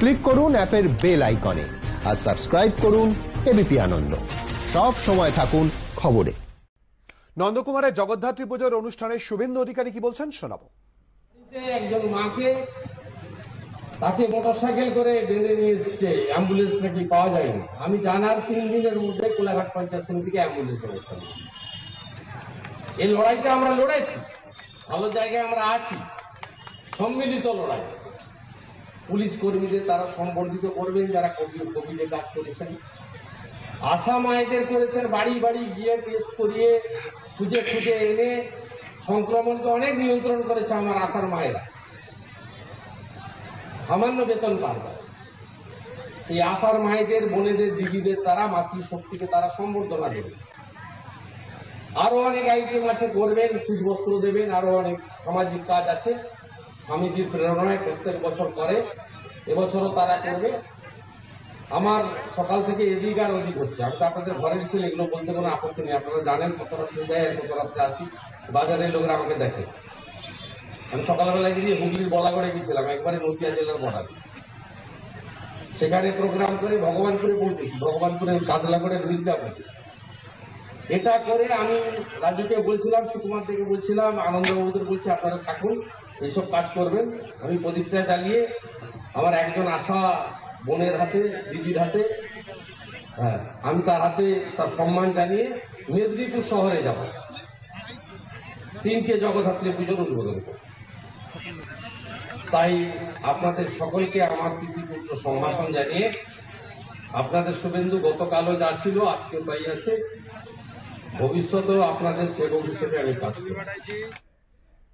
Click করুন অ্যাপের bell আইকনে আর সাবস্ক্রাইব করুন এবিপি আনন্দ। সব সময় থাকুন খবরে। নন্দকুমারের জগদ্ধাত্রী পুজোর অনুষ্ঠানে শুভেন্দু অধিকারী কি বলছেন শোনাবো। যে একজন মাকে তাকে মোটরসাইকেল করে বেঁধে নিয়ে এসছে অ্যাম্বুলেন্স নাকি পাওয়া যায়নি? আমি জানার তিন দিনের মধ্যে কোলাঘাট পঞ্চায়েত সমিতিকে অ্যাম্বুলেন্স ব্যবস্থা এই লড়াইটা আমরা লড়াইছি ভালো জায়গায় আমরা আছি সম্মিলিত লড়াই। পুলিশ কর্মীদের তারা সম্বর্ধিত করবেন, যারা কোভিড কাজ করেছেন। আশা মায়েদের করেছেন, বাড়ি বাড়ি গিয়ে টেস্ট করিয়ে, খুঁজে খুঁজে এনে সংক্রমণকে অনেক নিয়ন্ত্রণ করেছে আমার আশার মায়েরা। সামান্য বেতন পাবে সেই আশার মায়েদের, বোনেদের, দিদিদের তারা, মাতৃশক্তিকে তারা সম্বর্ধনা দেবে আরও অনেক আইটেম আছে, করবেন শীত বস্ত্র দেবেন, আরও অনেক সামাজিক কাজ আছে। স্বামীজির প্রেরণায় প্রত্যেক বছর করে। এবছরও তারা করবে। আমার সকাল থেকে এদিক আর ওদিক হচ্ছে। আমি তো আপনাদের ঘরের ছিল, এগুলো বলতে কোনো আপত্তি নেই। আপনারা জানেন কত রাত্রে যায় আর কত রাত্রে আসি। বাজারের লোকরা আমাকে দেখে। আমি সকালবেলা গিয়ে হুগলির বলাগড়ে গেছিলাম একবারে নদিয়া জেলার বর্ডার। সেখানে প্রোগ্রাম করে ভগবানপুরে পৌঁছেছি। ভগবানপুরের কাজলাগড়ে ব্রিজ যাব এটা করে আমি রাজুকে বলছিলাম, সুকুমার থেকে বলছিলাম, আনন্দবাবুদের বলছি, আপনারা থাকুন এইসব কাজ করবেন। আমি প্রদীপটা জ্বালিয়ে আমার একজন আশা বোনের হাতে, দিদির হাতে হ্যাঁ আমি তার হাতে তার সম্মান জানিয়ে মেদিনীপুর শহরে যাব। তিনটে জগদ্ধাত্রী পুজোর উদ্বোধন করব। তাই আপনাদের সকলকে আমার প্রীতিপুত্র সম্ভাষণ জানিয়ে আপনাদের শুভেন্দু গতকালও যা ছিল, আজকেও তাই আছে। ভবিষ্যতেও আপনাদের সেবক হিসেবে আমি কাজ করব।